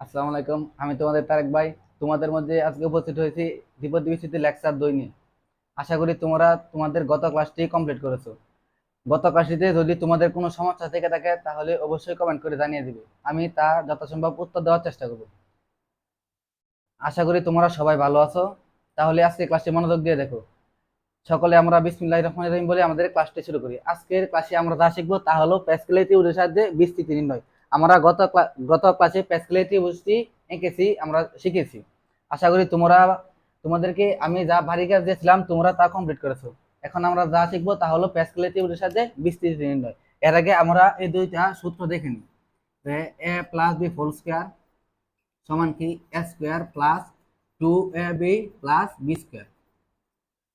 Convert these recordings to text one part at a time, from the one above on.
আসসালামু আলাইকুম, আমি তোমাদের তারেক ভাই। তোমাদের মধ্যে আজকে উপস্থিত হয়েছি দ্বিপদ বিস্তৃতি লেকচার দুই নিয়ে। আশা করি তোমরা তোমাদের গত ক্লাসটি কমপ্লিট করেছ। গত ক্লাসটিতে যদি তোমাদের কোনো সমস্যা থেকে থাকে, তাহলে অবশ্যই কমেন্ট করে জানিয়ে দিবে। আমি তা যথাসম্ভব উত্তর দেওয়ার চেষ্টা করব। আশা করি তোমরা সবাই ভালো আছো। তাহলে আজকে ক্লাসটি মনোযোগ দিয়ে দেখো। সকলে আমরা বিসমিল্লাহির রহমানির রহিম বলে আমাদের ক্লাসটি শুরু করি। আজকের ক্লাসে আমরা যা শিখব তা হলো প্যাসকেলিটি সাহায্যে বিস্তৃতি নির্ণয়। আমরা গত গত ক্লাসে প্যাসকেলিটি বুঝটি এঁকেছি, আমরা শিখেছি। আশা করি তোমরা, তোমাদেরকে আমি যা ভারী কাজ দিয়েছিলাম, তোমরা তা কমপ্লিট করেছ। এখন আমরা যা শিখব তা হলো প্যাসকেলিটি উদের সাহায্যে বিস্তৃতি নির্ণয়। এর আগে আমরা এই দুইটা সূত্র দেখে নিই। A plus b whole square সমান কি? A square plus two a b plus b square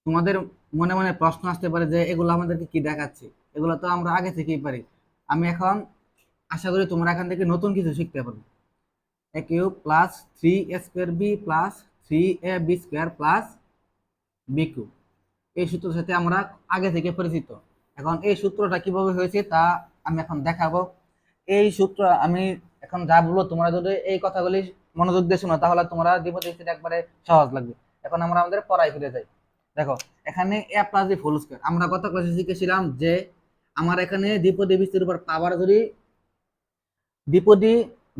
তোমাদের মনে মনে প্রশ্ন আসতে পারে যে এগুলো আমাদেরকে কি দেখাচ্ছে? এগুলো তো আমরা আগে থেকেই পারি। আমি এখন আশা করি তোমরা এখান থেকে নতুন কিছু শিখতে পারবে। A cube plus three a square b plus three a b square plus b cube এই সূত্রের সাথে আমরা আগে থেকে পরিচিত। এখন এই সূত্রটা কীভাবে হয়েছে তা আমি এখন দেখাবো। এই সূত্র আমি এখন যা বলব তোমরা যদি এই কথাগুলি মনোযোগ দিয়ে শোনো, তাহলে তোমরা দ্বিপদী একবারে সহজ লাগবে। এখন আমরা আমাদের পড়াই ফিরে যাই। দেখো, এখানে a plus the whole square আমরা গত ক্লাসে শিখেছিলাম যে, আমার এখানে দ্বিপদী বৃষ্টির উপর পাওয়ার যদি দ্বিপদী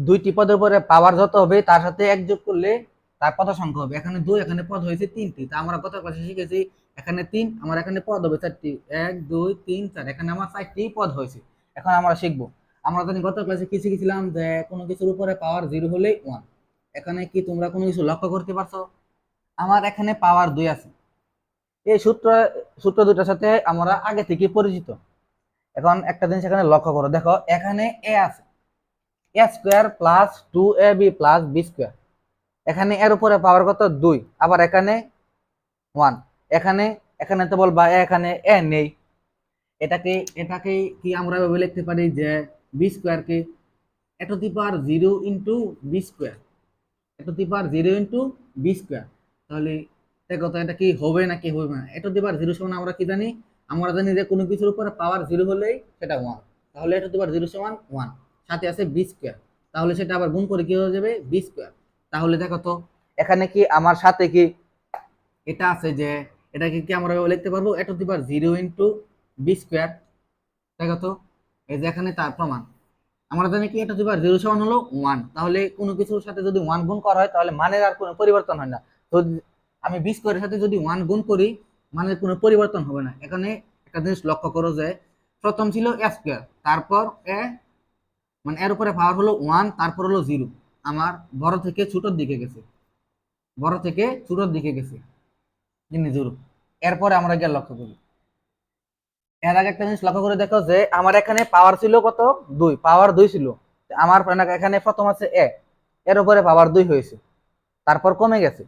দুইটি পদের উপরে পাওয়ার যত হবে, তার সাথে এক যোগ করলে তার পদ সংখ্যা হবে। এখানে দুই, এখানে পদ হয়েছে তিনটি। তা আমরা গত ক্লাসে শিখেছি, এখানে তিন, আমার এখানে পদ হবে চারটি। এক, দুই, তিন, চার, এখানে আমার চারটি পদ হয়েছে। এখন আমরা শিখব। আমরা জানি গত ক্লাসে কি শিখেছিলাম যে কোনো কিছুর উপরে পাওয়ার জিরো হলে ওয়ান এখানে কি তোমরা কোনো কিছু লক্ষ্য করতে পারছ? আমার এখানে পাওয়ার দুই আছে। এই সূত্র সূত্র দুটার সাথে আমরা আগে থেকে পরিচিত। এখন একটা জিনিস এখানে লক্ষ্য করো। দেখো, এখানে এ আছে। A square plus two a b plus b square এখানে এর উপরে পাওয়ার কত? দুই। আবার এখানে ওয়ান এখানে এখানে তো বলবা এখানে এ নেই। এটাকে এটাকে কি আমরা এভাবে লিখতে পারি যে বি স্কোয়ারকে a to the power zero into b square a to the power zero into b square তাহলে দেখো তো এটা কি হবে না কি হবে না? এ টু দি পাওয়ার জিরো সমান আমরা কি জানি? আমরা জানি যে কোনো কিছুর উপরে পাওয়ার জিরো হলেই সেটা ওয়ান তাহলে a to the power zero সমান ওয়ান সাথে আছে বি স্কোয়ার তাহলে সেটা আবার গুণ করে কি হয়ে যাবে? বি স্কোয়ার তাহলে দেখো তো, এখানে কি আমার সাথে কি এটা আছে যে, এটাকে কি আমরা লিখতে পারব? A to power zero into b square দেখো তো, এই যে এখানে তার প্রমাণ। আমরা জানি কি, এটা যদি জিরো সমান হলো ওয়ান তাহলে কোনো কিছুর সাথে যদি ওয়ান গুণ করা হয়, তাহলে মানের আর কোনো পরিবর্তন হয় না। তো আমি বি স্কোয়ারের সাথে যদি ওয়ান গুণ করি, মানের কোনো পরিবর্তন হবে না। এখানে একটা জিনিস লক্ষ্য করো যে, প্রথম ছিল এ স্কোয়ার তারপর এ মানে এর উপরে পাওয়ার হলো ওয়ান তারপর হলো জিরো আমার বড় থেকে ছোটোর দিকে গেছে। বড় থেকে ছোটোর দিকে গেছে। জিনিস জিরো এরপরে আমরা গিয়ে লক্ষ্য করি। এর আগে একটা জিনিস লক্ষ্য করে দেখো যে, আমার এখানে পাওয়ার ছিল কত? দুই। পাওয়ার দুই ছিল। আমার এখানে প্রথম আছে এ এর উপরে পাওয়ার দুই হয়েছে। তারপর কমে গেছে।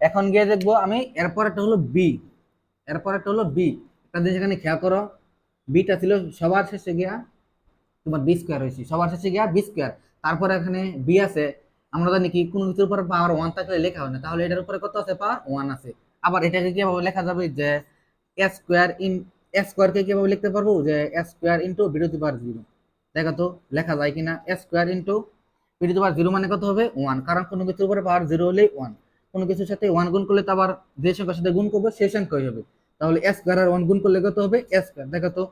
এখন গিয়ে দেখব আমি এরপর একটা হলো বি এরপর একটা হলো বি একটা জিনিস এখানে খেয়াল করো। বিটা ছিল সবার শেষে গিয়া তোমার বি স্কোয়ার হয়েছে। সবার শেষে গিয়া বি স্কোয়ার তারপর এখানে বি আছে। আমরা জানি কি, কোনো কিছুর উপরে পাওয়ার ওয়ান থাকলে লেখা হয় না। তাহলে এটার উপরে কত আছে? পাওয়ার ওয়ান আছে। আবার এটাকে কীভাবে লেখা যাবে যে এ স্কোয়ার ইন এ স্কোয়ারকে কীভাবে লিখতে পারব? যে এ স্কোয়ার ইন্টু বিরতি পাওয়ার জিরো দেখো তো, লেখা যায় কিনা? এ স্কোয়ার ইন্টু বিরতি পাওয়ার জিরো মানে কত হবে? ওয়ান কারণ কোনো কিছুর উপরে পাওয়ার জিরো হলেই ওয়ান কোনো কিছুর সাথে ওয়ান গুণ করলে তো আবার যে সংখ্যার সাথে গুণ করবে, সেই সংখ্যাই হবে। তাহলে এ স্কোয়ার আর ওয়ান গুণ করলে কত হবে? এ স্কোয়ার দেখো তো,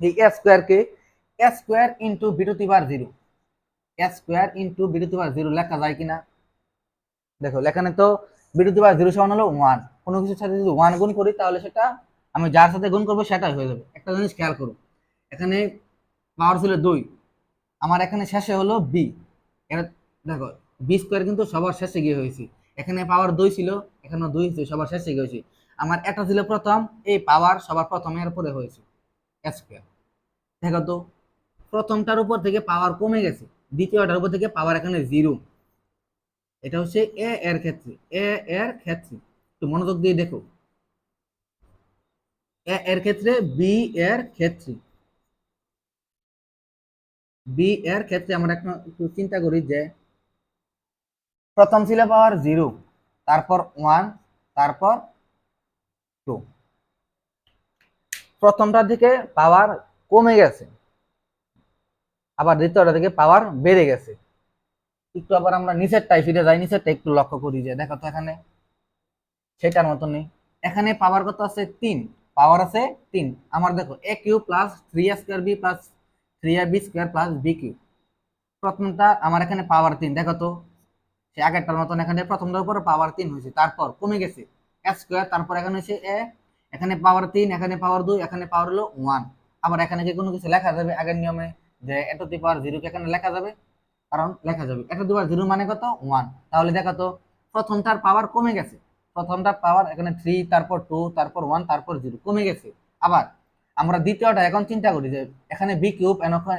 এই এ স্কোয়ারকে এ স্কোয়ার ইন্টু বিরতি power zero a square into বিরতি পাওয়ার জিরো লেখা যায় কিনা? দেখো, এখানে তো বিরতি পাওয়ার জিরো সমান হলো ওয়ান কোনো কিছুর সাথে যদি ওয়ান গুণ করি, তাহলে সেটা আমি যার সাথে গুণ করব সেটাই হয়ে যাবে। একটা জিনিস খেয়াল করো, এখানে পাওয়ার ছিল দুই, আমার এখানে শেষে হলো বি দেখো বি স্কোয়ার কিন্তু সবার শেষে গিয়ে হয়েছে। এখানে পাওয়ার দুই ছিল, এখানে দুই ছিল সবার শেষে গিয়ে হয়েছে। আমার এটা ছিল প্রথম, এই পাওয়ার সবার প্রথম এর পরে হয়েছে স্কোয়ার দেখো তো প্রথমটার উপর থেকে পাওয়ার কমে গেছে, দ্বিতীয়টার উপর থেকে পাওয়ার এখানে জিরো এটা হচ্ছে এ এর ক্ষেত্রে এ এর ক্ষেত্রে, একটু মনোযোগ দিয়ে দেখো। এ এর ক্ষেত্রে বি এর ক্ষেত্রে। বি এর ক্ষেত্রে আমরা এখন একটু চিন্তা করি যে, প্রথম ছিল পাওয়ার জিরো তারপর ওয়ান তারপর টু প্রথমটার দিকে পাওয়ার কমে গেছে। আবার দ্বিতীয়টা থেকে পাওয়ার বেড়ে গেছে। একটু আবার আমরা নিচেরটাই ফিরে যাই, নিচেরটা একটু লক্ষ্য করি যে, দেখো তো এখানে। সেটার মতো নেই এখানে পাওয়ার কত আছে? তিন। পাওয়ার আছে তিন। আমার দেখো a cube plus three a square b plus three a b square plus b cube প্রথমটা, আমার এখানে পাওয়ার তিন। দেখো তো, সে আগেরটার মতন এখানে প্রথমটার উপর পাওয়ার তিন হয়েছে। তারপর কমে গেছে। এ স্কোয়ার তারপর এখানে হচ্ছে এ এখানে পাওয়ার তিন, এখানে পাওয়ার দুই, এখানে পাওয়ার হলো ওয়ান আবার এখানে কি কোনো কিছু লেখা যাবে আগের নিয়মে। যে এত দি পাওয়ার জিরো এখানে লেখা যাবে? কারণ লেখা যাবে। এত দি পাওয়ার জিরো মানে কত? ওয়ান। তাহলে দেখো তো প্রথমটার পাওয়ার কমে গেছে। প্রথমটার পাওয়ার এখানে থ্রি তারপর টু তারপর ওয়ান তারপর জিরো কমে গেছে। আবার আমরা দ্বিতীয়টা এখন চিন্তা করি যে এখানে বি কিউব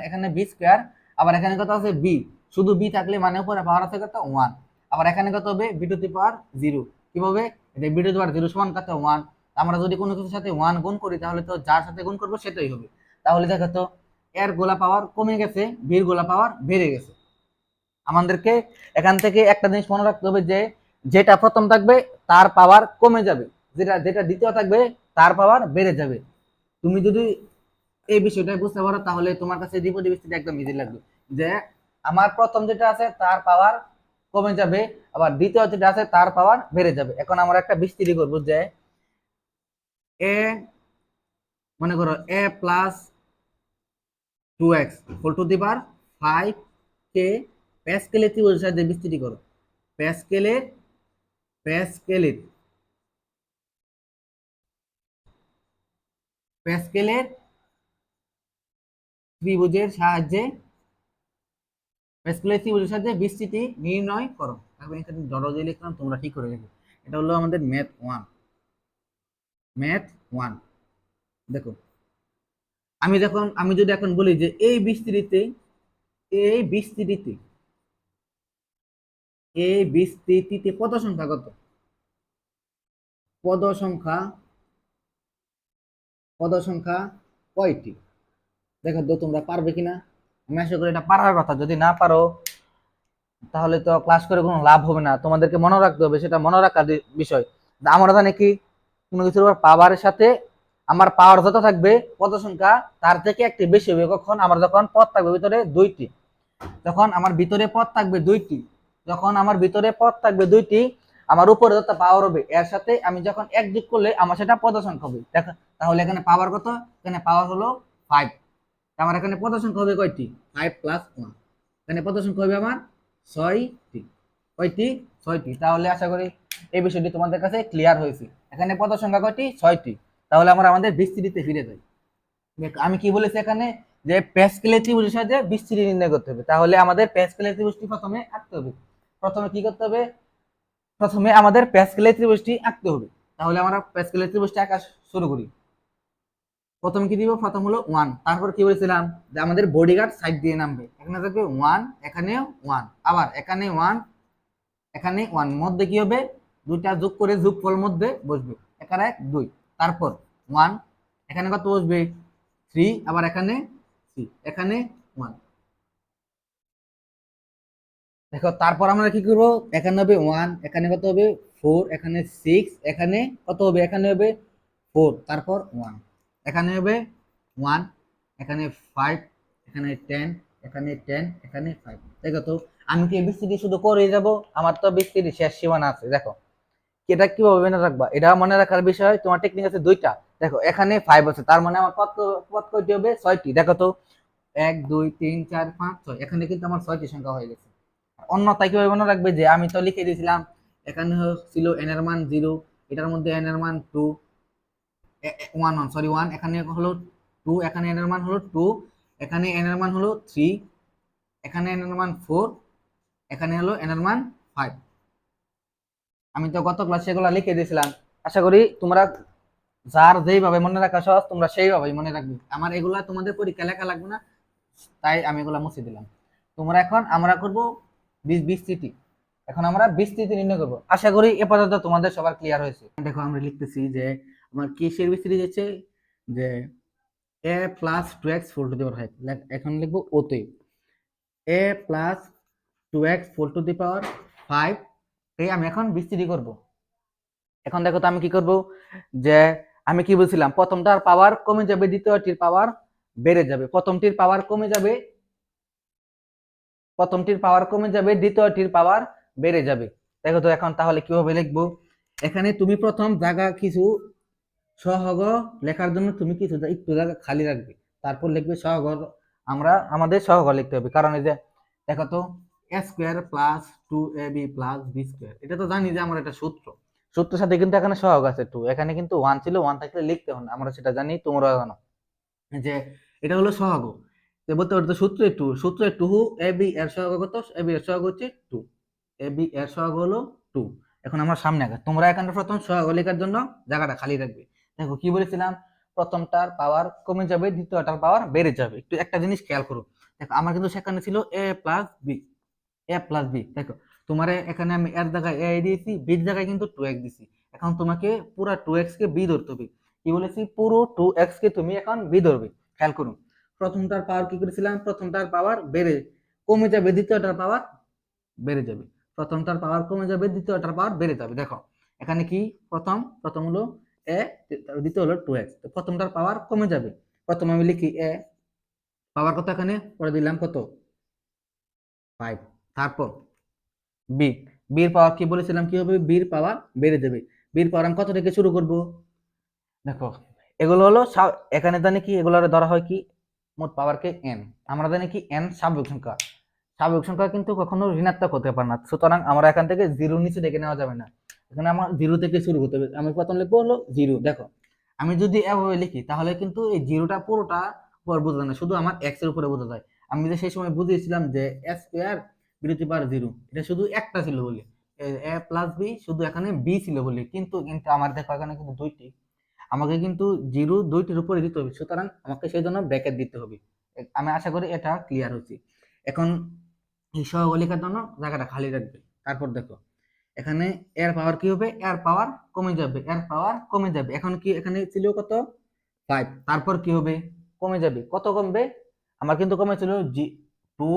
এখানে বি স্কোয়ার আবার এখানে কত আছে? বি শুধু বি থাকলে মানে উপরে পাওয়ার আছে কত? ওয়ান আবার এখানে কত হবে? B to the power zero কীভাবে? এটা b to the power zero সমান কত? ওয়ান আমরা যদি কোনো কিছুর সাথে ওয়ান গুণ করি, তাহলে তো যার সাথে গুণ করব সেটাই হবে। তাহলে দেখো তো এর গোলা পাওয়ার কমে গেছে, বির গোলা পাওয়ার বেড়ে গেছে। আমাদেরকে এখান থেকে একটা জিনিস মনে রাখতে হবে যে, যেটা প্রথম থাকবে, তার পাওয়ার কমে যাবে। যেটা যেটা দ্বিতীয় থাকবে, তার পাওয়ার বেড়ে যাবে। তুমি যদি এই বিষয়টা বুঝতে পারো, তাহলে তোমার কাছে বিস্তৃতি একদম ইজি লাগবে। যে, আমার প্রথম যেটা আছে, তার পাওয়ার কমে যাবে, আবার দ্বিতীয় যেটা আছে, তার পাওয়ার বেড়ে যাবে। এখন আমরা একটা বিস্তৃতি করব যে, এ, মনে করো, a plus two x whole to the power five কে প্যাসকেলের ত্রিভুজের সাহায্যে বিস্তৃতি করো। প্যাসকেলের প্যাসকেলের প্যাসকেলের ত্রিভুজের সাহায্যে প্যাসকেলের ত্রিভুজের সাহায্যে বিস্তৃতি নির্ণয় করো। আমি এখানে জড় দিয়ে লিখলাম, তোমরা ঠিক করে রেখো এটা হলো আমাদের ম্যাথ ওয়ান ম্যাথ ওয়ান দেখো আমি যখন, আমি যদি এখন বলি যে এই বিস্তৃতিতে এই বিস্তৃতিতে এই বিস্তৃতিতে পদ সংখ্যা কত? পদ সংখ্যা পদ সংখ্যা কয়টি? দেখো তো তোমরা পারবে কিনা? আমি আশা করি এটা পারার কথা। যদি না পারো, তাহলে তো ক্লাস করে কোনো লাভ হবে না। তোমাদেরকে মনে রাখতে হবে, সেটা মনে রাখার বিষয়। আমরা জানি কি, কোনো কিছুর উপর পাওয়ারের সাথে আমার পাওয়ার যত থাকবে পদ সংখ্যা তার থেকে একটি বেশি হবে কখন? আমার যখন পদ থাকবে ভিতরে দুইটি। যখন আমার ভিতরে পদ থাকবে দুইটি, যখন আমার ভিতরে পদ থাকবে দুইটি, আমার উপরে যত পাওয়ার হবে, এর সাথে আমি যখন এক যোগ করলে আমার সেটা পদ সংখ্যা হবে। দেখো, তাহলে এখানে পাওয়ার কত? এখানে পাওয়ার হলো ফাইভ আমার এখানে পদ সংখ্যা হবে কয়টি? ফাইভ প্লাস ওয়ান এখানে পদ সংখ্যা হবে আমার ছয়টি। কয়টি? ছয়টি। তাহলে আশা করি এই বিষয়টি তোমাদের কাছে ক্লিয়ার হয়েছে। এখানে পদ সংখ্যা কয়টি? ছয়টি। তাহলে আমরা আমাদের বিস্তৃতিতে ফিরে যাই। আমি কি বলেছি এখানে? যে প্যাসকেলের ত্রিভুজের সাথে বিস্তৃতি নির্ণয় করতে হবে। তাহলে আমাদের প্যাসকেলের ত্রিভুজটি প্রথমে আঁকতে হবে। প্রথমে কি করতে হবে? প্রথমে আমাদের প্যাসকেলের ত্রিভুজটি আঁকতে হবে। তাহলে আমরা প্যাসকেলের ত্রিভুজটি আঁকা শুরু করি। প্রথমে কি দিব? প্রথম হলো ওয়ান তারপর কি বলেছিলাম? যে আমাদের বডিগার্ড সাইড দিয়ে নামবে। এখানে থাকবে ওয়ান এখানেও ওয়ান আবার এখানে ওয়ান এখানে ওয়ান মধ্যে কি হবে? দুইটা যোগ করে যোগফল মধ্যে বসবে। এখানে এক, দুই। তারপর ওয়ান এখানে কত বসবে? থ্রি আবার এখানে থ্রি এখানে ওয়ান দেখো, তারপর আমরা কি করব? এখানে হবে ওয়ান এখানে কত হবে? ফোর এখানে সিক্স এখানে কত হবে? এখানে হবে ফোর তারপর ওয়ান এখানে হবে ওয়ান এখানে ফাইভ এখানে টেন এখানে টেন এখানে ফাইভ দেখো তো আমি কি বিস্তৃতি শুধু করে যাব? আমার তো বিস্তৃতি শেষ সীমানা আছে। দেখো, এটা কীভাবে মনে রাখবা? এটা মনে রাখার বিষয়, তোমার টেকনিক আছে দুইটা। দেখো, এখানে ফাইভ আছে, তার মানে আমার পদ পদ কয়টি হবে? ছয়টি। দেখো তো, এক, দুই, তিন, চার, পাঁচ, ছয়। এখানে কিন্তু আমার ছয়টি সংখ্যা হয়ে গেছে। অন্যথায় কীভাবে মনে রাখবে যে, আমি তো লিখে দিয়েছিলাম, এখানে ছিল এন এর মান জিরো এটার মধ্যে এন এর মান two one one sorry one এখানে হলো টু এখানে এন এর মান হলো টু এখানে এন এর মান হলো থ্রি এখানে এন এর মান ফোর এখানে হলো এন এর মান ফাইভ আমি তো গত ক্লাসে এগুলো লিখে দিয়েছিলাম। আশা করি তোমরা যার যেইভাবে মনে রাখা সহজ, তোমরা সেইভাবেই মনে রাখবে। আমার এগুলা তোমাদের পরীক্ষা লেখা লাগবে না, তাই আমি এগুলা মুছে দিলাম। তোমরা এখন, আমরা করব বিস- বিস্তৃতি। এখন আমরা বিস্তৃতি নির্ণয় করব। আশা করি এ পর্যন্ত তোমাদের সবার ক্লিয়ার হয়েছে। দেখো, আমরা লিখতেছি যে, আমার কিসের বিস্তৃতি যাচ্ছে যে a plus two x four to the power five এখন লিখব ওতে a plus two x four to the power five এই আমি এখন বিস্তৃতি করব। এখন দেখো তো আমি কি করব? যে আমি কি বলছিলাম? প্রথমটার পাওয়ার কমে যাবে, দ্বিতীয়টির পাওয়ার বেড়ে যাবে। প্রথমটির পাওয়ার কমে যাবে, প্রথমটির পাওয়ার কমে যাবে, দ্বিতীয়টির পাওয়ার বেড়ে যাবে। দেখো তো এখন তাহলে কীভাবে লিখব? এখানে তুমি প্রথম জায়গা কিছু সহগ লেখার জন্য তুমি কিছু একটু জায়গা খালি রাখবে। তারপর লিখবে সহগ। আমরা, আমাদের সহগ লিখতে হবে। কারণ এই যে, দেখো তো a square plus two a b plus b square এটা তো জানি যে আমার এটা সূত্র। সূত্রের সাথে কিন্তু এখানে সহগ আছে টু এখানে কিন্তু ওয়ান ছিল ওয়ান থাকলে লিখতে হবে না। আমরা সেটা জানি, তোমরা জানো। যে এটা হলো সহগ। বলতে পারতো সূত্র টু সূত্র টু এ বি এর সহগ কত? এ বি এর সহগ হচ্ছে টু এ বি এর সহগ হলো টু এখন আমরা সামনে আগে তোমরা এখানে প্রথম সহগ লেখার জন্য জায়গাটা খালি রাখবে। দেখো, কি বলেছিলাম? প্রথমটার পাওয়ার কমে যাবে, দ্বিতীয়টার পাওয়ার বেড়ে যাবে। একটু একটা জিনিস খেয়াল করো। দেখো, আমার কিন্তু সেখানে ছিল a plus b a plus b দেখো তোমার এখানে আমি এর জায়গায় এ দিয়েছি বির জায়গায় কিন্তু টু এক্স দিছি। এখন তোমাকে পুরো টু কে বি ধরতে হবে। কি বলেছি? পুরো টু কে তুমি এখন বি ধরবে। খেয়াল করুন। প্রথমটার পাওয়ার কি করেছিলাম? প্রথমটার পাওয়ার বেড়ে, কমে যাবে, দ্বিতীয়টার পাওয়ার বেড়ে যাবে। প্রথমটার পাওয়ার কমে যাবে, দ্বিতীয়টার পাওয়ার বেড়ে যাবে। দেখো, এখানে কি? প্রথম প্রথম হলো এ দ্বিতীয় হলো টু এক্স প্রথমটার পাওয়ার কমে যাবে। প্রথম আমি লিখি এ পাওয়ার কত এখানে? পরে দিলাম কত? ফাইভ তারপর বি বির পাওয়ার কি বলেছিলাম? কি হবে? বির পাওয়ার বেড়ে যাবে। বির পাওয়ার আমি কত থেকে শুরু করব? দেখো, এগুলো হলো এখানে জানি কি? এগুলো ধরা হয় কি? মোট পাওয়ারকে এন আমরা জানি কি? এন স্বাভাবিক সংখ্যা। স্বাভাবিক সংখ্যা কিন্তু কখনো ঋণাত্মক হতে পারে না। সুতরাং আমরা এখান থেকে জিরো নিচে ডেকে নেওয়া যাবে না। এখানে আমার জিরো থেকে শুরু করতে হবে। আমি প্রথম লিখব হলো জিরো দেখো, আমি যদি এভাবে লিখি, তাহলে কিন্তু এই জিরোটা পুরোটা উপর বোঝা যায় না। শুধু আমার এক্সের উপরে বোঝা যায়। আমি যে সেই সময় বুঝিয়েছিলাম যে স্কোয়ার বিরতি পার জিরো। এটা শুধু একটা ছিল বলে। এ প্লাস বি শুধু এখানে বি ছিল বলে। কিন্তু কিন্তু আমার দেখো এখানে কিন্তু দুইটি। আমাকে কিন্তু জিরো দুইটির উপরে দিতে হবে। সুতরাং আমাকে সেই জন্য ব্র্যাকেট দিতে হবে। আমি আশা করি এটা ক্লিয়ার হচ্ছে এখন এই সহগ লেখার জন্য জায়গাটা খালি রাখবে। তারপর দেখো, এখানে এর পাওয়ার কি হবে? এর পাওয়ার কমে যাবে। এর পাওয়ার কমে যাবে। এখন কি এখানে ছিল কত? ফাইভ তারপর কি হবে? কমে যাবে। কত কমবে? আমার কিন্তু কমেছিল জি টু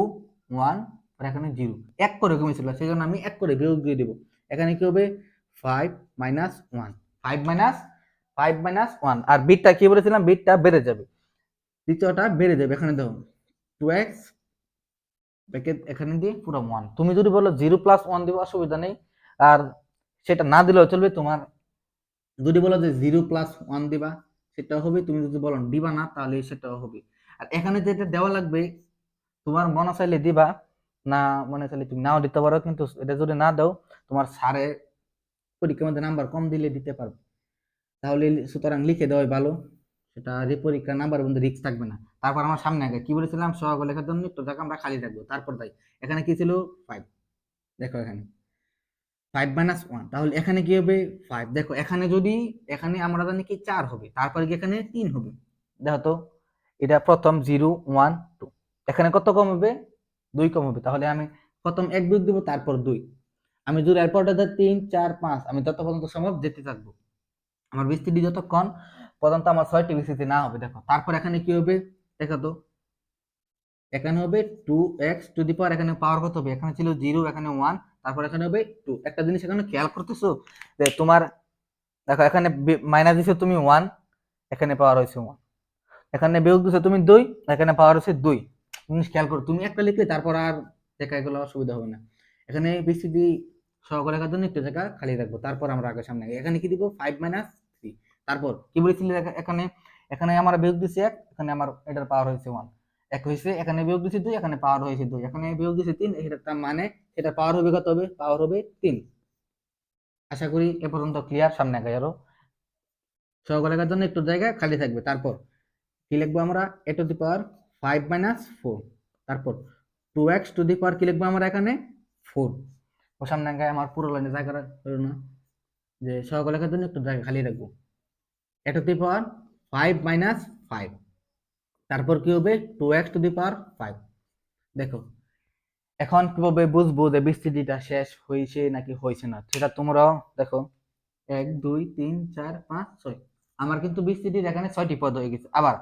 ওয়ান আর এখানে জিরো। এক করে কমেছিল সেই জন্য আমি এক করে বিয়োগ দিয়ে দেবো। এখানে কি হবে? Five minus one five minus five minus one আর বিটটা কি বলেছিলাম? বিটটা বেড়ে যাবে। দ্বিতীয়টা বেড়ে যাবে। এখানে দেখো টু এক্স ব্র্যাকেট এখানে দিয়ে পুরো ওয়ান তুমি যদি বলো জিরো প্লাস ওয়ান দিবে, অসুবিধা নেই। আর সেটা না দিলেও চলবে। তোমার যদি বলো যে জিরো প্লাস ওয়ান দিবা, সেটাও হবে। তুমি যদি বলো দিবা না, তাহলে সেটাও হবে। আর এখানে যেটা দেওয়া লাগবে, তোমার মনে চাইলে দিবা না মনে চাইলে তুমি নাও দিতে পারো, কিন্তু এটা যদি না দাও, তোমার স্যারে পরীক্ষার মধ্যে নাম্বার কম দিলে দিতে পারবে। তাহলে সুতরাং লিখে দেওয়াই ভালো, সেটা পরীক্ষার নাম্বার মধ্যে রিস্ক থাকবে না। তারপর আমার সামনে আগে, কি বলেছিলাম? সহগ লেখার জন্য একটু জায়গা আমরা খালি রাখব। তারপর তাই, এখানে কি ছিল? ফাইভ দেখো এখানে। ফাইভ মাইনাস ওয়ান তাহলে এখানে কি হবে? ফাইভ দেখো, এখানে যদি, এখানে আমরা জানি কি চার হবে, তারপরে কি এখানে তিন হবে? দেখো তো, এটা প্রথম জিরো ওয়ান টু এখানে কত কম হবে? দুই কম হবে। তাহলে আমি প্রথম এক বিয়োগ দিব, তারপর দুই। আমি যদি এরপরটা ধর তিন, চার, পাঁচ, আমি তত পর্যন্ত সম্ভব যেতে থাকব। আমার বিস্তৃতি যতক্ষণ পর্যন্ত আমার ছয়টি বিস্তৃতি না হবে, দেখো। তারপর এখানে কি হবে? দেখো তো। এখানে হবে two x to the power এখানে পাওয়ার কত হবে? এখানে ছিল জিরো এখানে ওয়ান তারপর এখানে হবে টু একটা জিনিস এখানে খেয়াল করতেছো? যে তোমার, দেখো, এখানে মাইনাস দিছো তুমি ওয়ান এখানে পাওয়ার হয়েছে ওয়ান এখানে বিয়োগ দিছো তুমি দুই, এখানে পাওয়ার হচ্ছে দুই। জিনিস খেয়াল করো, তুমি একটা লিখলে তারপর আর দেখা এগুলো অসুবিধা হবে না। এখানে বিস্তৃতি সহগ লেখার জন্য একটু জায়গা খালি রাখব, তারপর আমরা আগে সামনে এখানে কি দিব? ফাইভ মাইনাস থ্রি তারপর কি বলেছিলি এখানে? এখানে আমার বিয়োগ দিছি এক, এখানে আমার এটার পাওয়ার হয়েছে ওয়ান এক হয়েছে, এখানে বিয়োগ দিছি দুই, এখানে পাওয়ার হয়েছে দুই। এখানে বিয়োগ দিছি তিন এটা তার মানে এটা পাওয়ার হবে কত হবে? পাওয়ার হবে তিন। আশা করি এ পর্যন্ত ক্লিয়ার সামনে আগে আরও। সহগ লেখার জন্য একটু জায়গা খালি থাকবে, তারপর কি লিখব আমরা? A to the power five minus four তারপর two x to the power কি লিখব আমরা এখানে? ফোর ও সামনে আগে আমার পুরো লাইনে জায়গা হলো না। যে সহগ লেখার জন্য একটু জায়গা খালি রাখব। A to the power five minus five তারপর কি হবে? Two x to the power five দেখো, এখন কীভাবে বুঝব যে বিস্তৃতিটা শেষ হয়েছে নাকি হয়েছে না? সেটা তোমরাও দেখো। এক, দুই, তিন, চার, পাঁচ, ছয়। আমার কিন্তু বিস্তৃতির এখানে ছয়টি পদ হয়ে গেছে। আবার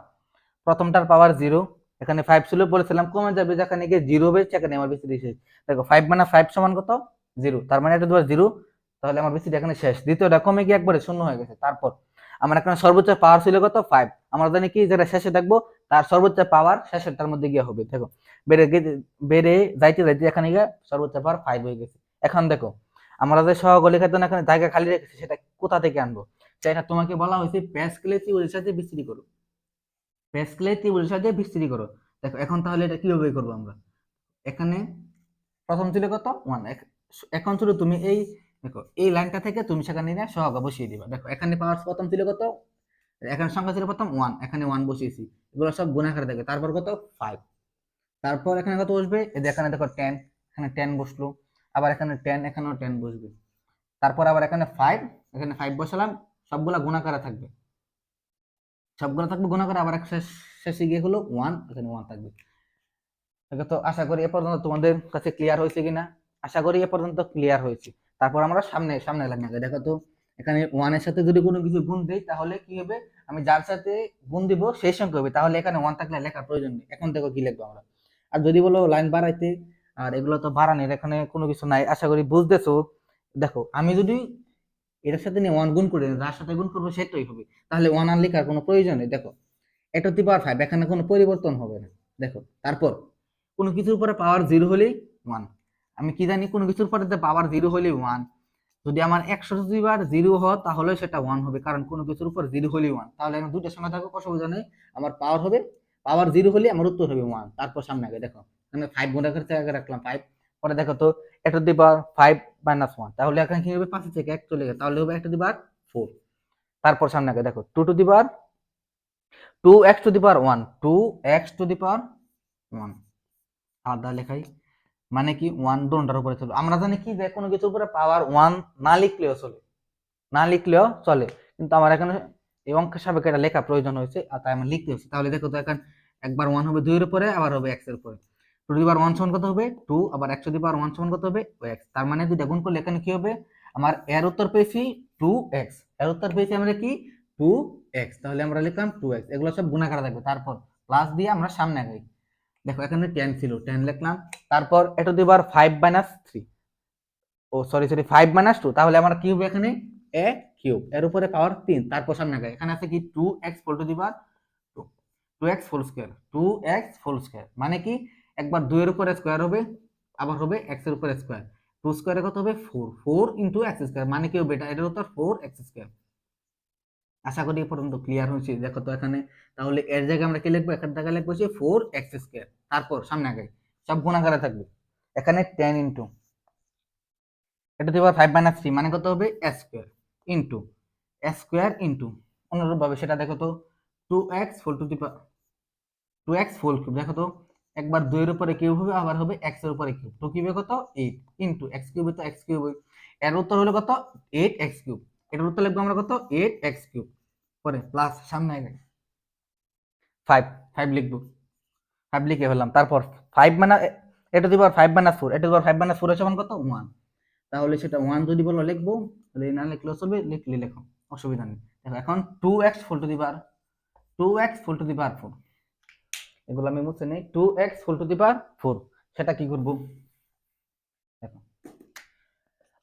প্রথমটার পাওয়ার জিরো এখানে ফাইভ ছিল, বলেছিলাম, কমে যাবে যেখানে গিয়ে জিরো হবে সেখানে আমার বিস্তৃতি শেষ দেখো ফাইভ মানে ফাইভ সমান কত? জিরো তার মানে এটা জিরো তাহলে আমার বিস্তৃতি এখানে শেষ। দ্বিতীয়টা কমে গিয়ে একবারে শূন্য হয়ে গেছে। তারপর, আমার এখানে সর্বোচ্চ পাওয়ার ছিল কত? ফাইভ আমরা জানি কি, যেটা শেষে দেখব, তার সর্বোচ্চ পাওয়ার শেষেরটার মধ্যে গিয়ে হবে। দেখো, বেড়ে বেড়ে যাইতে যাইতে এখানে গিয়ে সর্বোচ্চ পাওয়ার ফাইভ হয়ে গেছে। এখন দেখো, আমরা যে সহগলিখার জন্য এখানে জায়গা খালি রেখেছি, সেটা কোথা থেকে আনব? সেটা তোমাকে বলা হয়েছে প্যাস প্যাসকেলে ত্রিভুজের সাথে বিস্তৃতি করো। প্যাসকেলে ত্রিভুজের সাথে বিস্তৃতি করো। দেখো, এখন তাহলে এটা কীভাবে করব আমরা? এখানে প্রথম ছিল কত? ওয়ান এখন শুধু তুমি এই, দেখো, এই লাইনটা থেকে তুমি সেখানে নিয়ে সহগ বসিয়ে দিবা। দেখো, এখানে পাওয়ার প্রথম ছিল কত? এখানে সংখ্যা ছিল প্রথম ওয়ান এখানে ওয়ান বসিয়েছি। এগুলো সব গুণাকারে থাকে তারপর কত? ফাইভ তারপর এখানে কত বসবে? এখানে দেখো টেন এখানে টেন বসল। আবার এখানে টেন এখানেও টেন বসবে। তারপর আবার এখানে ফাইভ এখানে ফাইভ বসালাম, সবগুলা গুণাকারে থাকবে। সবগুলো থাকবে গুণাকারে আবার এক শেষে গিয়ে হলো ওয়ান এখানে ওয়ান থাকবে। তো, আশা করি এ পর্যন্ত তোমাদের কাছে ক্লিয়ার হয়েছে কিনা? আশা করি এ পর্যন্ত ক্লিয়ার হয়েছে। তারপর আমরা সামনে সামনে লাইন আগে দেখো তো, এখানে ওয়ানের সাথে যদি কোনো কিছু গুণ দেই, তাহলে কি হবে? আমি যার সাথে গুণ দিব সেই সংখ্যা হবে। তাহলে এখানে ওয়ান থাকলে লেখার প্রয়োজন নেই। এখন দেখো কি লিখব আমরা। আর যদি বলো লাইন বাড়াইতে, আর এগুলো তো বাড়ানোর এখানে কোনো কিছু নাই, আশা করি বুঝতেছো। দেখো, আমি যদি এটার সাথে নিয়ে ওয়ান গুণ করে দিই, যার সাথে গুণ করব সেটাই হবে। তাহলে ওয়ান আর লেখার কোনো প্রয়োজন নেই? দেখো এটা হতে পাওয়ার ফাইভ এখানে কোনো পরিবর্তন হবে না। দেখো তারপর কোনো কিছুর উপরে পাওয়ার জিরো হলেই ওয়ান আমি কি জানি কোনো কিছুর উপরে পাওয়ার জিরো হলেই ওয়ান যদি আমার একশো দুইবার জিরো হয় তাহলে সেটা ওয়ান হবে কারণ কোনো কিছুর উপর জিরো হলেই ওয়ান তাহলে আমি দুইটা সময় থাকব অসুবিধা নেই। আমার পাওয়ার হবে পাওয়ার জিরো হলে আমার উত্তর হবে ওয়ান তারপর সামনে আগে দেখো আমি ফাইভ গুণা করতে আগে রাখলাম ফাইভ পরে দেখো তো, একটা দিবার ফাইভ মাইনাস ওয়ান তাহলে এখানে কি হবে? পাঁচ থেকে এক চলে গেছে তাহলে হবে একটা দিবার ফোর তারপর সামনে আগে দেখো টু টু দি দিবার two x to the power one two x to the power one আলাদা লেখাই মানে কি ওয়ান দোনটার উপরে চলে। আমরা জানি কি যে কোনো কিছুর উপরে পাওয়ার ওয়ান না লিখলেও চলে, না লিখলেও চলে। কিন্তু আমার এখানে এই অঙ্কের সাপেক্ষে এটা লেখা প্রয়োজন হয়েছে, আর তাই আমার লিখতে হচ্ছে তাহলে দেখো তো এখন একবার ওয়ান হবে দুইয়ের উপরে, আবার হবে এক্সের উপরে। টু দি পাওয়ার ওয়ান সমান কত হবে? টু আবার একশো দি পাওয়ার ওয়ান সমান কত হবে? এক্স তার মানে দুইটা গুণ করলে এখানে কি হবে? আমার এর উত্তর পেয়েছি টু এক্সের উত্তর পেয়েছি আমরা কি? টু এক্স তাহলে আমরা লিখলাম টু এক্স এগুলো সব গুণাকার থাকবে। তারপর প্লাস দিয়ে আমরা সামনে আগাই। দেখো, এখানে টেন ছিল টেন লিখলাম। তারপর এটা দিবার ফাইভ মাইনাস থ্রি ও sorry sorry five minus two তাহলে আমার কি হবে এখানে? এ কিউব এর উপরে পাওয়ার তিন। তারপর সামনে আগাই। এখানে আছে কি? টু এক্স ফোল টু দিবার two two x whole square two x whole square মানে কি? একবার দুইয়ের উপর স্কোয়ার হবে, আবার হবে এক্সের উপরে স্কোয়ার টু স্কোয়ারে কত হবে? Four four into x square মানে কি হবে? এটা, এটার উত্তর ফোর এক্স স্কোয়ার আশা করি পর্যন্ত ক্লিয়ার হয়েছে। দেখো তো এখানে, তাহলে এর জায়গায় আমরা কি লিখব? এখান জায়গায় লিখব হচ্ছে ফোর এক্স স্কোয়ার তারপর, সামনে আগে, সব গুণাকারে থাকবে। এখানে টেন ইন্টু এটা দেবার ফাইভ মাইনাস থ্রি মানে কত হবে? S square into s square into অনুরূপভাবে সেটা দেখো তো two x whole to the two x whole cube দেখো তো একবার দুইয়ের উপরে কিউব হবে, আবার হবে এক্সের উপরে কিউব। টু কিউবে কত? এইট। ইন্টু এক্স কিউবে তো এক্স কিউব। এর উত্তর হলো কত? Eight x cube. এটার উত্তর লিখব আমরা কত? Eight x cube. পরে প্লাস সামনে আগে। ফাইভ ফাইভ লিখব। ফাইভ লিখে ফেললাম। তারপর ফাইভ মানে এটা দিব ফাইভ মাইনাস ফোর এটা দিব ফাইভ মাইনাস ফোর সমান কত? ওয়ান তাহলে সেটা ওয়ান যদি বলো লিখব তাহলে না লিখলেও চলবে, লিখলে লেখো। অসুবিধা নেই। দেখো, এখন two x whole to the two x whole to the power four এগুলো আমি মুছে নেই। Two x whole to the power four সেটা কি করব?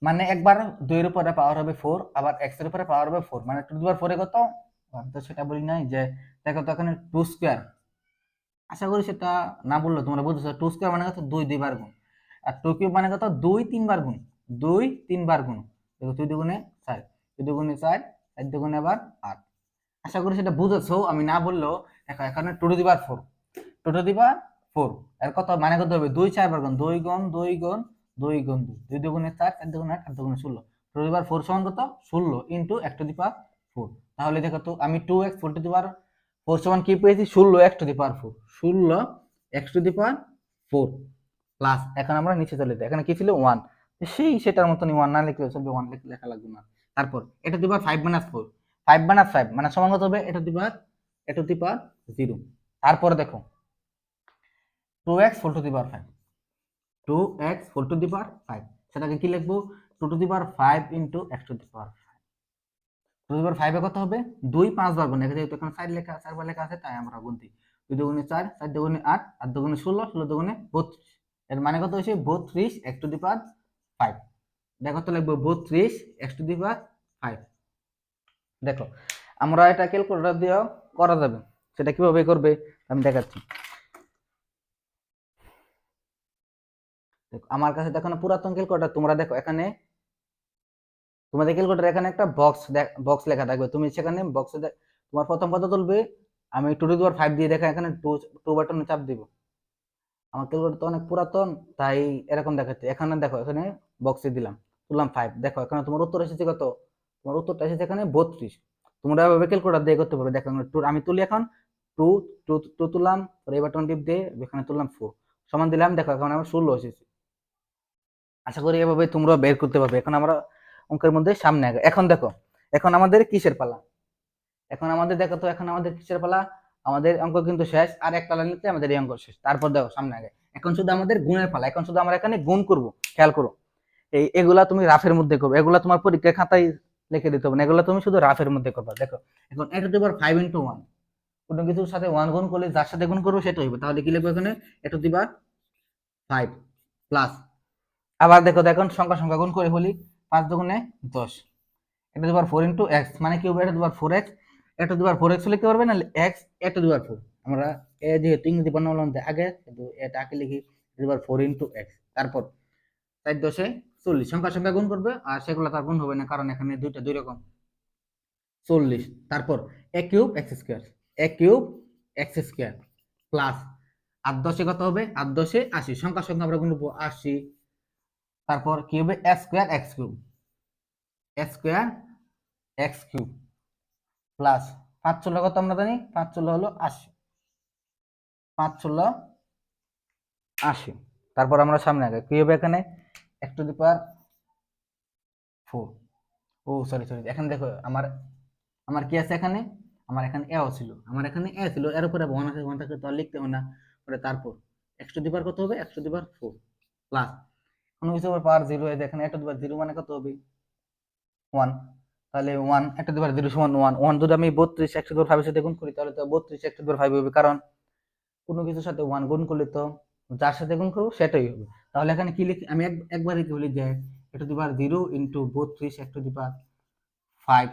মানে একবার দুইয়ের উপরে পাওয়ার হবে ফোর আবার এক্সের উপরে পাওয়ার হবে ফোর মানে টু দি পাওয়ার ফোরে কত? আমি তো সেটা বলি নাই যে, দেখো তো এখানে টু স্কোয়ার আশা করি সেটা না বলল, তোমরা বুঝছ। টু স্কোয়ার মানে কত? দুই দুইবার গুণ। আর টু কিউব মানে কত? দুই তিনবার গুণ। দুই তিনবার গুণ। দেখো দুই দুগুণে চার। দুই দুগুণে চার চার দুগুণে আবার আট। আশা করি সেটা বুঝেছ। আমি না বললেও, দেখো এখানে টু টু দিবার ফোর টু টু দিবার ফোর এর কত? মানে কত হবে? দুই চারবার গুণ দুই গুণ দুই গুণ দুই গুণ দুই। দুই দুগুণে চার চার দুগুণে আট আট দুগুণে ষোলো। টু দিবার ফোর সমান কত? ষোলো ইন্টু এক টু দি পাওয়ার ফোর তাহলে দেখো তো, আমি two x four to the power four সমান কি পেয়েছি? ষোলো x to the power four ষোলো x to the power four plus এখন আমরা নিচে চলে যাই। এখানে কি ছিল? ওয়ান সেই সেটার মতনই ওয়ান না লিখলে চলবে ওয়ান লেখা লাগবে না। তারপর এটা দিবার five minus four five minus five মানে সমান কত হবে? এটা দিবার এটা দিবার জিরো তারপরে দেখো two x four to the power five two x four to the power five সেটাকে কি লিখব? Two to the power five into x to the power five two the power ফাইভে কত হবে? দুই পাঁচ বার গুণ যেহেতু এখানে সাইড লেখা চারবার লেখা আছে, তাই আমরা গুনতি দুই। দুগুণে চার চার দুগুণে আট আট দুগুণে ষোলো ষোলো দুগুণে বত্রিশ। এর মানে কত হয়েছে? বত্রিশ x to the power five দেখো তো লিখব, বত্রিশ x to the power five দেখো, আমরা এটা ক্যালকুলেটর দিয়েও করা যাবে। সেটা কীভাবে করবে? আমি দেখাচ্ছি। দেখো, আমার কাছে দেখো না পুরাতন ক্যালকুলেটর তোমরা দেখো এখানে, তোমাদের ক্যালকুলেটর এখানে একটা বক্স বক্স লেখা থাকবে। তুমি সেখানে বক্সে তোমার প্রথম কথা তুলবে, আমি টু টু দুয়ার ফাইভ দিয়ে দেখা এখানে টু টু বাটনে চাপ দিব। আমার ক্যালকুলেটর তো অনেক পুরাতন, তাই এরকম দেখাচ্ছে। এখানে দেখো, এখানে বক্সে দিলাম, তুললাম ফাইভ দেখো, এখানে তোমার উত্তর এসেছে কত? তোমার উত্তরটা এসেছে এখানে বত্রিশ। তোমরা এভাবে ক্যালকুলেটর দিয়ে করতে পারবে। দেখো টু আমি তুলি এখন টু টু টু তুললাম এই বাটন টিপ দিয়ে এখানে তুললাম ফোর সমান দিলাম, দেখো, এখন আমার ষোলো এসেছে। আশা করি এভাবে তোমরা বের করতে পারবে। এখন আমরা অঙ্কের মধ্যে সামনে আগে এখন দেখো, এখন আমাদের কিসের পালা? এখন আমাদের দেখো তো, এখন আমাদের কিসের পালা? আমাদের অঙ্ক কিন্তু শেষ, আর একটা লাইন লিখতে আমাদের এই অঙ্ক শেষ। তারপর দেখো, সামনে আগে। এখন শুধু আমাদের গুণের পালা। এখন শুধু আমরা এখানে গুণ করব, খেয়াল করো। এই এগুলা তুমি রাফের মধ্যে করবে। এগুলা তোমার পরীক্ষা খাতায় লিখে দিতে হবে না। এগুলা তুমি শুধু রাফের মধ্যে করবে। দেখো, এখন এটা দিবার ফাইভ ইন্টু ওয়ান কোনো কিছুর সাথে ওয়ান গুণ করলে যার সাথে গুণ করব সেটা হইবে। তাহলে কি লিখব এখানে? এটা দিবা ফাইভ প্লাস আবার দেখো দেখো, সংখ্যা সংখ্যা গুণ করে বলি, পাঁচ দুগুণে দশ। এটা দুবার ফোর ইন্টু এক্স মানে কি হবে? এটা দুবার ফোর এক্স এটা দুবার ফোর এক্স লিখতে পারবে না এক্স এটা দুবার ফোর আমরা এ যেহেতু ইংরেজি বর্ণমালা মধ্যে আগে কিন্তু এটা আগে লিখি দুবার ফোর ইন্টু এক্স তারপর, চার দশে চল্লিশ। সংখ্যা সংখ্যা গুণ করবে, আর সেগুলো তার গুণ হবে না, কারণ এখানে দুইটা দুই রকম। চল্লিশ। তারপর a cube x square a cube x square plus আট দশে কত হবে? আট দশে আশি। সংখ্যা সংখ্যা আমরা গুণ গুনবো আশি। তারপর কি হবে? A square x cube. A square x cube plus পাঁচ ষোলো কত আমরা জানি? পাঁচ ষোলো হলো আশি। পাঁচ ষোলো আশি। তারপর আমরা সামনে আগে কি হবে এখানে? এক to the power four. O, sorry sorry, এখানে দেখো, আমার আমার কি আছে এখানে? আমার এখানে এও ছিল। আমার এখানে এ ছিল, এর উপরে ওয়ান আছে ওয়ানটাকে তো আর লিখতে হবে না। পরে তারপর একশো দিবার কত হবে? একশো দিবার ফোর। প্লাস কিছু পাওয়ার জিরো এখানে একটা দিবার জিরো মানে কত হবে? ওয়ান তাহলে ওয়ান একটা দিবার জিরো সমান ওয়ান ওয়ান যদি আমি বত্রিশ, একশো দুবার ফাইভের সাথে গুণ করি, তাহলে তো বত্রিশ, একশো দুবার ফাইভ হবে। কারণ কোনো কিছুর সাথে ওয়ান গুণ করলে তো যার সাথে গুণ করব, সেটাই হবে। তাহলে এখানে কি লিখি, আমি একবার লিখে বলি যে, একটু দিবার জিরো ইন্টু বত্রিশ, একটু দিবার ফাইভ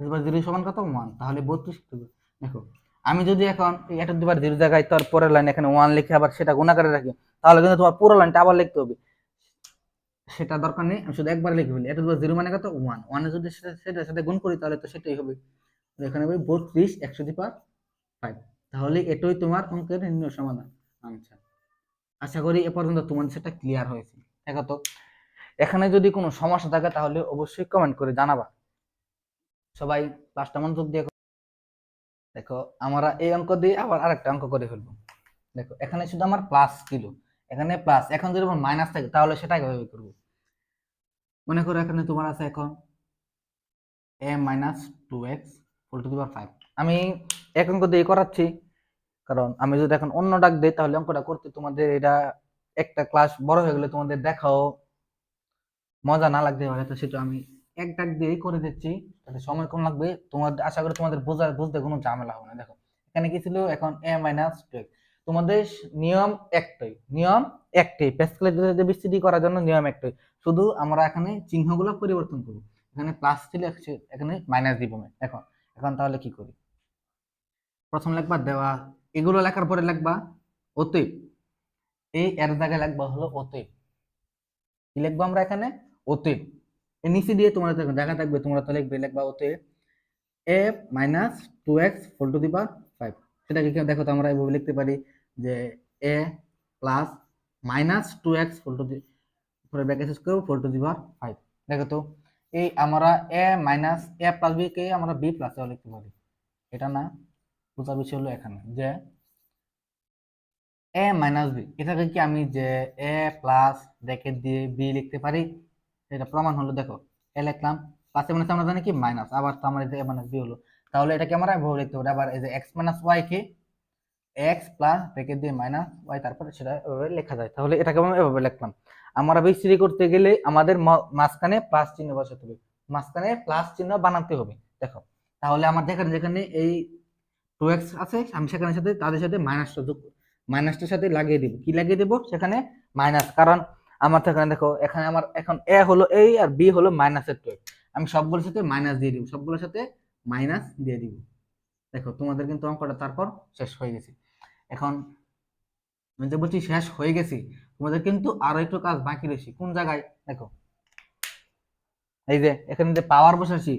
দিবার জিরো সমান কত? ওয়ান তাহলে বত্রিশ দেখো, আমি যদি এখন একটা দুবার জিরো জায়গায় তার পরের লাইন এখানে ওয়ান লিখে আবার সেটা গুণাকারে রাখি তাহলে কিন্তু তোমার পুরো লাইনটা আবার লিখতে হবে। সেটা দরকার নেই, আমি শুধু একবার লিখে ফেলি। এটা জিরো মানে কত? ওয়ান ওয়ানে যদি সেটা সেটার সাথে গুণ করি তাহলে তো সেটাই হবে। এখানে হবে বত্রিশ, একশো দি ফাইভ তাহলে এটাই তোমার অঙ্কের নির্ণয় সমাধান। আচ্ছা। আশা করি এ পর্যন্ত তোমার সেটা ক্লিয়ার হয়েছে। দেখো তো, এখানে যদি কোনো সমস্যা থাকে তাহলে অবশ্যই কমেন্ট করে জানাবা। সবাই ক্লাসটা মনোযোগ দিয়ে দেখো, আমরা এই অঙ্ক দিয়ে আবার আরেকটা অঙ্ক করে ফেলব। দেখো, এখানে শুধু আমার প্লাস ছিল। এখানে প্লাস এখন যদি আমার মাইনাস থাকে, তাহলে সেটা কীভাবে করব? মনে করো এখানে তোমার আছে এখন a minus two x whole to five আমি এক অঙ্ক দিয়ে করাচ্ছি, কারণ আমি যদি এখন অন্য ডাক দিই, তাহলে অঙ্কটা করতে তোমাদের এটা একটা ক্লাস বড় হয়ে গেলে তোমাদের দেখাও। মজা না লাগতে পারে, তো সেটা আমি এক ডাক দিয়েই করে দিচ্ছি। তাতে সময় কম লাগবে। তোমাদের, আশা করি তোমাদের বোঝার, বুঝতে কোনো ঝামেলা হবে না। দেখো, এখানে কি ছিল? এখন এ মাইনাস টু এক্স তোমাদের নিয়ম একটাই নিয়ম একটাই। প্যাসকেলের বিস্তৃতি করার জন্য নিয়ম একটাই। শুধু আমরা এখানে চিহ্নগুলো পরিবর্তন করব। এখানে প্লাস ছিল এখানে মাইনাস দিব এখন এখন তাহলে কি করি? প্রথম লিখবা দেওয়া, এগুলো লেখার পরে লিখবা অতএব এই এর জায়গায় লিখবা হলো অতএব কি লিখব আমরা এখানে? অতএব এর নিচে দিয়ে তোমরা দেখা থাকবে তোমরা তো লিখবে, লিখবা অতএব a minus two x four to the power five সেটাকে দেখো তো আমরা এভাবে লিখতে পারি যে a plus minus two x four to পরে ব্যাকে শেষ করব four to the power five দেখো তো, এই আমরা a minus a plus b কে আমরা বি প্লাস লিখতে পারি। এটা না বোঝার বিষয় হলো এখানে যে এ মাইনাস বি এটাকে কি আমি যে এ প্লাস ব্র্যাকেট দিয়ে বি লিখতে পারি? এটা প্রমাণ হলো, দেখো এ লিখলাম প্লাসে মানে আমরা জানি কি? মাইনাস আবার তো আমার এ মাইনাস বি হলো। তাহলে এটাকে আমরা এভাবে লিখতে পারি। আবার এই যে এক্স মাইনাস ওয়াই কে এক্স প্লাস ব্র্যাকেট দিয়ে মাইনাস ওয়াই তারপরে সেটা এভাবে লেখা যায়। তাহলে এটাকে আমরা এভাবে লিখলাম। আমরা বিস্তৃতি করতে গেলে আমাদের মাঝখানে প্লাস চিহ্ন বসাতে হবে। মাঝখানে প্লাস চিহ্ন বানাতে হবে। দেখো, তাহলে আমার যেখানে যেখানে এই টু এক্স আছে, আমি সেখানে সাথে তাদের সাথে মাইনাসটা যোগ মাইনাসটার সাথে লাগিয়ে দিব। কি লাগিয়ে দেবো? সেখানে মাইনাস কারণ আমার তো এখানে দেখো, এখানে আমার এখন এ হলো এই আর বি হলো মাইনাসের টু আমি সবগুলোর সাথে মাইনাস দিয়ে দিব। সবগুলোর সাথে মাইনাস দিয়ে দিব। দেখো, তোমাদের কিন্তু অঙ্কটা তারপর শেষ হয়ে গেছে। এখন আমি যে বলছি শেষ হয়ে গেছি, তোমাদের কিন্তু আরও একটু কাজ বাকি রয়েছে। কোন জায়গায়? দেখো। এই যে, এখানে যে পাওয়ার বসাচ্ছি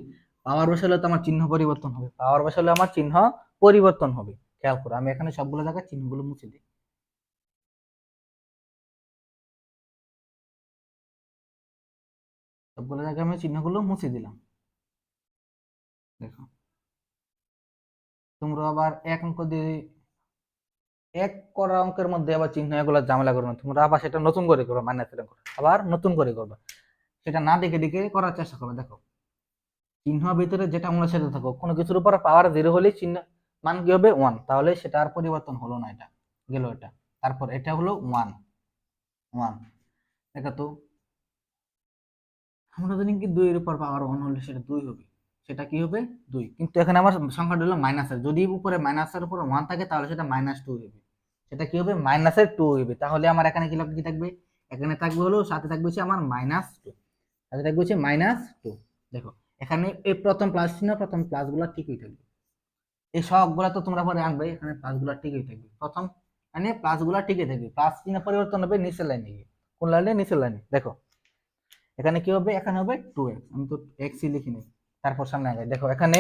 পাওয়ার বসালে তো আমার চিহ্ন পরিবর্তন হবে। পাওয়ার বসালে আমার চিহ্ন পরিবর্তন হবে। খেয়াল করো, আমি এখানে সবগুলো জায়গায় চিহ্নগুলো মুছে দিই। সবগুলো জায়গায় আমি চিহ্নগুলো মুছে দিলাম। দেখো। তোমরা আবার এক অঙ্ক দিয়ে, এক করা অঙ্কের মধ্যে আবার চিহ্ন এগুলো ঝামেলা করবে তোমরা আবার সেটা নতুন করে করবে মাইনাসের অঙ্ক আবার নতুন করে করবে। সেটা না দেখে দেখে করার চেষ্টা করবে, দেখো। চিহ্ন ভিতরে যেটা মনে সেটা থাকো। কোনো কিছুর উপর পাওয়ার জিরো হলে চিহ্ন, মান কি হবে? ওয়ান তাহলে সেটা আর পরিবর্তন হলো না এটা। গেল এটা। তারপর এটা হলো ওয়ান ওয়ান দেখো তো। আমরা জানি কি দুইয়ের উপর পাওয়ার ওয়ান হলে সেটা দুই হবে। সেটা কি হবে? দুই। কিন্তু এখানে আমার সংখ্যাটা হলো মাইনাসের যদি উপরে মাইনাসের উপরে ওয়ান থাকে, তাহলে সেটা মাইনাস টু হবে। সেটা কি হবে? মাইনাসের টু হবে। তাহলে আমার এখানে কি কি থাকবে? এখানে থাকবে হলো, সাথে থাকবে হচ্ছে আমার মাইনাস টু সাথে থাকবে হচ্ছে মাইনাস টু দেখো, এখানে এই প্রথম প্লাস চিহ্ন, প্রথম প্লাসগুলো ঠিকই থাকবে। এই সবগুলা তো তোমরা পরে আনবে, এখানে প্লাসগুলো ঠিকই থাকবে। প্রথম মানে প্লাসগুলো ঠিকই থাকবে। প্লাস চিহ্ন পরিবর্তন হবে নিচের লাইনে গিয়ে। কোন লাইনে নিচের লাইনে দেখো, এখানে কি হবে? এখানে হবে টু এক্স আমি তো এক্সই লিখি নিই তারপর সামনে আগে দেখো, এখানে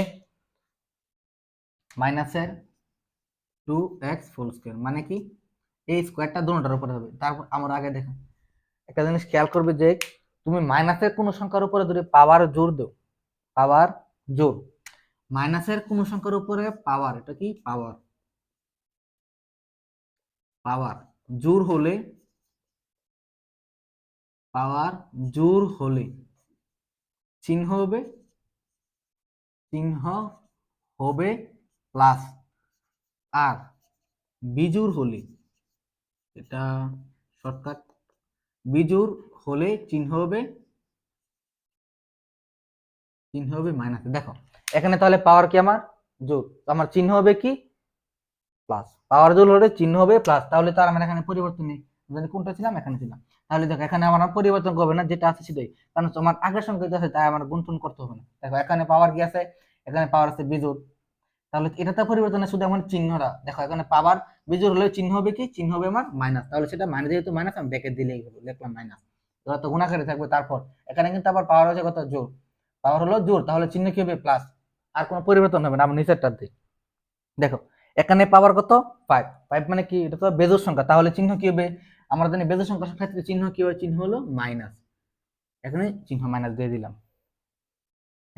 মাইনাসের টু এক্স ফুল স্কোয়ার মানে কি? এই স্কোয়ারটা দুটার উপরে হবে। তারপর আমরা আগে দেখো। একটা জিনিস খেয়াল করবে যে, তুমি মাইনাসের কোনো সংখ্যার উপরে যদি পাওয়ার জোর দাও পাওয়ার জোর, মাইনাসের কোন সংখ্যার উপরে পাওয়ার এটা কি? পাওয়ার পাওয়ার জোর হলে পাওয়ার জোর হলে, চিহ্ন হবে চিহ্ন হবে প্লাস। আর বিজুর হলে, এটা শর্টকাট, বিজুর হলে চিহ্ন হবে চিহ্ন হবে মাইনাস। দেখো, এখানে তাহলে পাওয়ার কি আমার? জোর আমার চিহ্ন হবে কি? প্লাস পাওয়ার জোর হলে চিহ্ন হবে প্লাস তাহলে তো আর আমার এখানে পরিবর্তন নেই। আমি কোনটা ছিলাম? এখানে ছিলাম। তাহলে দেখো, এখানে আমার পরিবর্তন করবে না, যেটা আছে সেটাই। কারণ তোমার আগের সংখ্যা আছে, তাই আমার গুণটুন করতে হবে না। দেখো, এখানে পাওয়ার কি আছে? এখানে পাওয়ার আছে বিজোর তাহলে এটাতে পরিবর্তন আছে শুধু আমার চিহ্নটা দেখো, এখানে পাওয়ার বিজোর হলে চিহ্ন হবে কি? চিহ্ন হবে আমার মাইনাস তাহলে সেটা মাইনাস যেহেতু মাইনাস আমি ব্যাকে দিলেই হলো, লিখলাম মাইনাস এবার তো গুণাকারে থাকবে তারপর। এখানে কিন্তু আবার পাওয়ার হচ্ছে কত? জোর পাওয়ার হলো জোর তাহলে চিহ্ন কি হবে? প্লাস আর কোনো পরিবর্তন হবে না, আমার নিচেরটার দিক দেখো, এখানে পাওয়ার কত? ফাইভ ফাইভ মানে কি? এটা তো বেজোর সংখ্যা। তাহলে চিহ্ন কি হবে? আমরা জানি বেজোর সংখ্যার ক্ষেত্রে চিহ্ন কি হবে চিহ্ন হলো মাইনাস এখানে চিহ্ন মাইনাস দিয়ে দিলাম।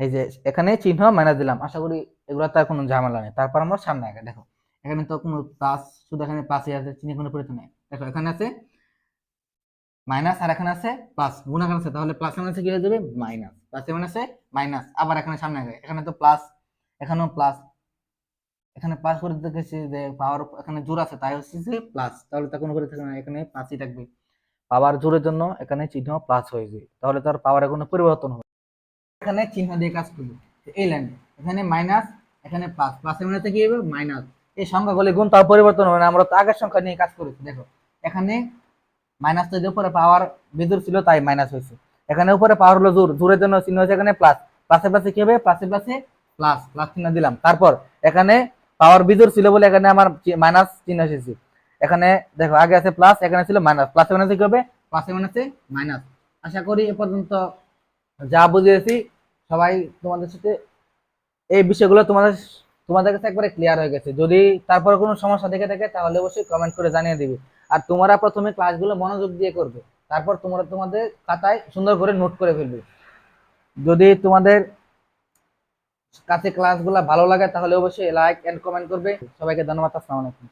এই যে এখানে চিহ্ন মাইনাস দিলাম। আশা করি এগুলো তার কোনো ঝামেলা নেই। তারপর আমরা সামনে আগে, দেখো। এখানে তো কোনো প্লাস শুধু এখানে প্লাসই আছে চিহ্ন কোনো পরিবর্তন নেই। দেখো, এখানে আছে মাইনাস আর এখানে আছে প্লাস গুণাকার আছে, তাহলে প্লাস মাইনাসে কি হয়ে যাবে? মাইনাস প্লাস এখানে আছে মাইনাস আবার এখানে সামনে আগে। এখানে তো প্লাস এখানেও প্লাস এখানে প্লাস করে দেখেছি যে পাওয়ার এখানে জোর আছে, তাই হচ্ছে যে প্লাস তাহলে তা কোনো করে থাকবে না, এখানে প্লাসই থাকবে। পাওয়ার জোরের জন্য এখানে চিহ্ন প্লাস হয়ে যায়। তাহলে তার পাওয়ারে কোনো পরিবর্তন হবে এখানে চিহ্ন দিয়ে কাজ করবে। এই লাইন এখানে মাইনাস এখানে প্লাস প্লাসের মানে কি হবে মাইনাস এই সংখ্যাগুলি গুণ তার পরিবর্তন হবে না। আমরা তো আগের সংখ্যা নিয়ে কাজ করেছি, দেখো। এখানে মাইনাস তো উপরে পাওয়ার বিদ্যুৎ ছিল, তাই মাইনাস হয়েছে। এখানে উপরে পাওয়ার হলো জোর। জোরের জন্য চিহ্ন হয়েছে এখানে প্লাস প্লাসে প্লাসে কি হবে? প্লাসে প্লাসে প্লাস প্লাস চিহ্ন দিলাম। তারপর এখানে পাওয়ার বিজোর ছিল বলে এখানে আমার মাইনাস চিহ্ন এসেছে। এখানে দেখো, আগে আছে প্লাস এখানে ছিল মাইনাস প্লাসে মাইনাসে কি হবে? প্লাসে মাইনাসে মাইনাস আশা করি এ পর্যন্ত যা বুঝিয়েছি, সবাই তোমাদের সাথে এই বিষয়গুলো তোমাদের তোমাদের কাছে একবারে ক্লিয়ার হয়ে গেছে। যদি তারপর কোনো সমস্যা দেখে থাকে, তাহলে অবশ্যই কমেন্ট করে জানিয়ে দিবে। আর তোমরা প্রথমে ক্লাসগুলো মনোযোগ দিয়ে করবে। তারপর তোমরা তোমাদের খাতায় সুন্দর করে নোট করে ফেলবে। যদি তোমাদের কাছে ক্লাসগুলো ভালো লাগে তাহলে অবশ্যই লাইক এন্ড কমেন্ট করবে। সবাইকে ধন্যবাদ আসসালামু আলাইকুম।